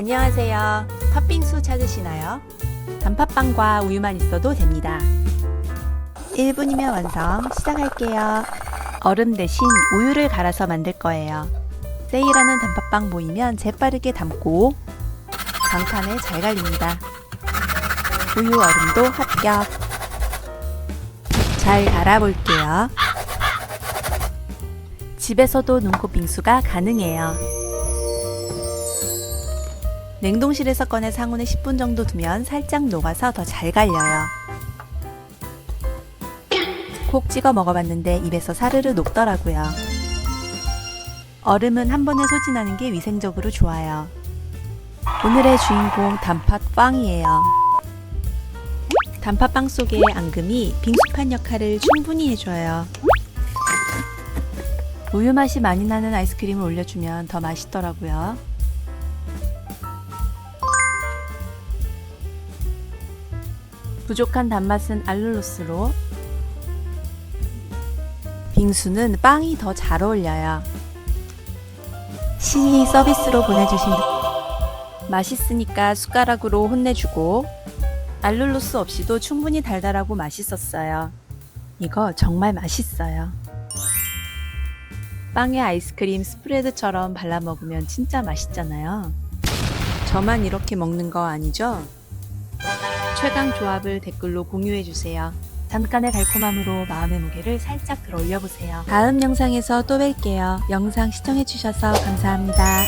안녕하세요. 팥빙수 찾으시나요? 단팥빵과 우유만 있어도 됩니다. 1분이면 완성. 시작할게요. 얼음 대신 우유를 갈아서 만들 거예요. 세일하는 단팥빵 보이면 재빠르게 담고 강판에 잘 갈립니다. 우유 얼음도 합격. 잘 갈아볼게요. 집에서도 눈꽃 빙수가 가능해요. 냉동실에서 꺼내 상온에 10분 정도 두면 살짝 녹아서 더 잘 갈려요. 콕 찍어 먹어봤는데 입에서 사르르 녹더라고요. 얼음은 한 번에 소진하는 게 위생적으로 좋아요. 오늘의 주인공 단팥빵이에요. 단팥빵 속의 앙금이 빙수판 역할을 충분히 해줘요. 우유 맛이 많이 나는 아이스크림을 올려주면 더 맛있더라고요. 부족한 단맛은 알룰로스로 빙수는 빵이 더 잘 어울려요. 신이 서비스로 보내주신 맛있으니까 숟가락으로 혼내주고 알룰로스 없이도 충분히 달달하고 맛있었어요. 이거 정말 맛있어요. 빵에 아이스크림 스프레드처럼 발라 먹으면 진짜 맛있잖아요. 저만 이렇게 먹는 거 아니죠? 최강 조합을 댓글로 공유해주세요. 잠깐의 달콤함으로 마음의 무게를 살짝 들어 올려보세요. 다음 영상에서 또 뵐게요. 영상 시청해주셔서 감사합니다.